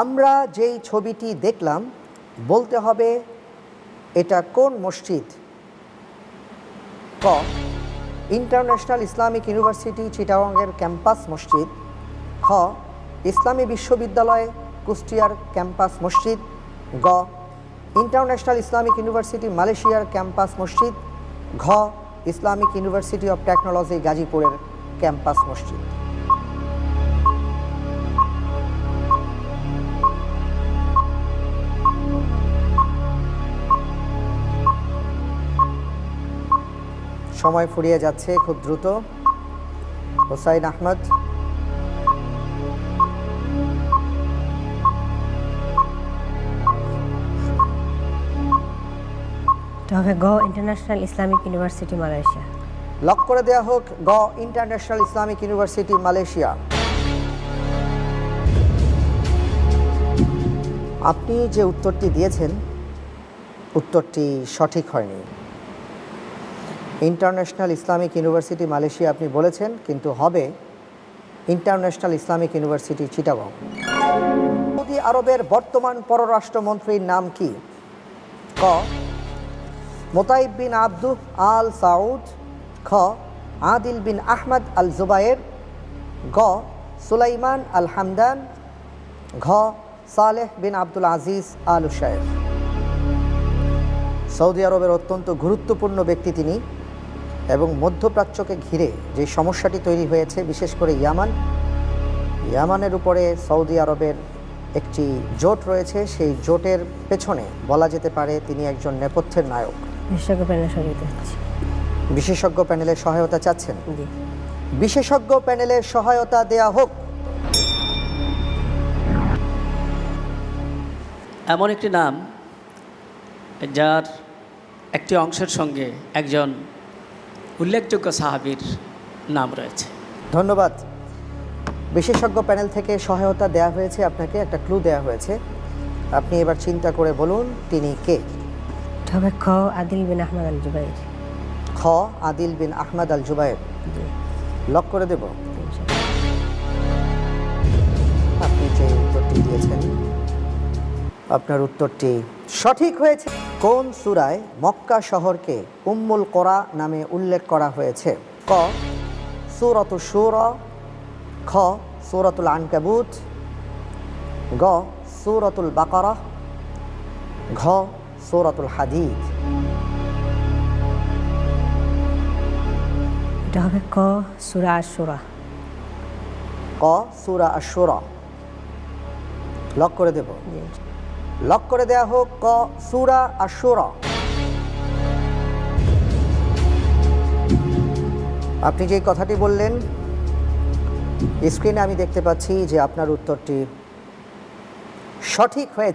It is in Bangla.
আমরা যেই ছবিটি দেখলাম, বলতে হবে এটা কোন মসজিদ? ক, ইন্টারন্যাশনাল ইসলামিক ইউনিভার্সিটি চিটাগংয়ের ক্যাম্পাস মসজিদ। খ, ইসলামী বিশ্ববিদ্যালয় কুষ্টিয়ার ক্যাম্পাস মসজিদ। গ, ইন্টারন্যাশনাল ইসলামিক ইউনিভার্সিটি মালয়েশিয়ার ক্যাম্পাস মসজিদ। ঘ, ইসলামিক ইউনিভার্সিটি অফ টেকনোলজি গাজীপুরের ক্যাম্পাস মসজিদ। সময় ফুরিয়ে যাচ্ছে খুব দ্রুত। হোসাইন আহমদ। হবে গ International Islamic University Malaysia. Lock করে দেওয়া হোক গ ইন্টারন্যাশনাল ইসলামিক ইউনিভার্সিটি মালয়েশিয়া। আপনি যে উত্তরটি দিয়েছেন উত্তরটি সঠিক হয়নি। ইন্টারন্যাশনাল ইসলামিক ইউনিভার্সিটি মালয়েশিয়া আপনি বলেছেন, কিন্তু হবে International Islamic University Chittagong. Saudi আরবের বর্তমান পররাষ্ট্রমন্ত্রীর নাম কি? ক, মোতাইব বিন আব্দু আল সাউদ। খ, Adel bin Ahmed Al Zubair গ, সুলাইমান আল হামদান। ঘ, Saleh bin Abdul Aziz Al Ushayer Saudi আরবের অত্যন্ত গুরুত্বপূর্ণ ব্যক্তি তিনি। এবং মধ্যপ্রাচ্যকে ঘিরে যে সমস্যাটি তৈরি হয়েছে বিশেষ করে ইয়ামান ইয়ামানের উপরে সৌদি আরবের একটি জোট রয়েছে। সেই জোটের পেছনে বলা যেতে পারে তিনি একজন নেপথ্যের নায়ক। বিশেষজ্ঞ প্যানেল সরিয়ে দিচ্ছি বিশেষজ্ঞ প্যানেলের সহায়তা চাচ্ছেন? বিশেষজ্ঞ প্যানেলের সহায়তা দেয়া হোক। এমন একটি নাম যার একটি অংশের সঙ্গে একজন উল্লেখযোগ্য সাহাবীর নাম রয়েছে। ধন্যবাদ। বিশেষজ্ঞ প্যানেল থেকে সহায়তা দেয়া হয়েছে আপনাকে একটা ক্লু দেয়া হয়েছে। আপনি এবার চিন্তা করে বলুন তিনি কে? হবে খ Adel bin Ahmed Al Jubair খ Adel bin Ahmed Al Jubair ji. Lock করে দেব? আপনি যে উত্তরটি দিয়েছেন আপনার উত্তরটি সঠিক হয়েছে। কোন সুরায় মক্কা শহরকে উম্মুল কোরা নামে উল্লেখ করা হয়েছে? ক সূরত সুর খ সূরাতুল আনকাবুত গ সুরতুল বাকারা ঘ সূরাতুল হাদিদ। ক সুরা আশুরা ক সুরা আশুরা লক করে দেব। লক করে দেয়া হোক ক, সুরা আশুরা আপনি যে কথাটি বললেন, স্ক্রিনে আমি দেখতে পাচ্ছি যে আপনার উত্তরটি সঠিক হয়েছে।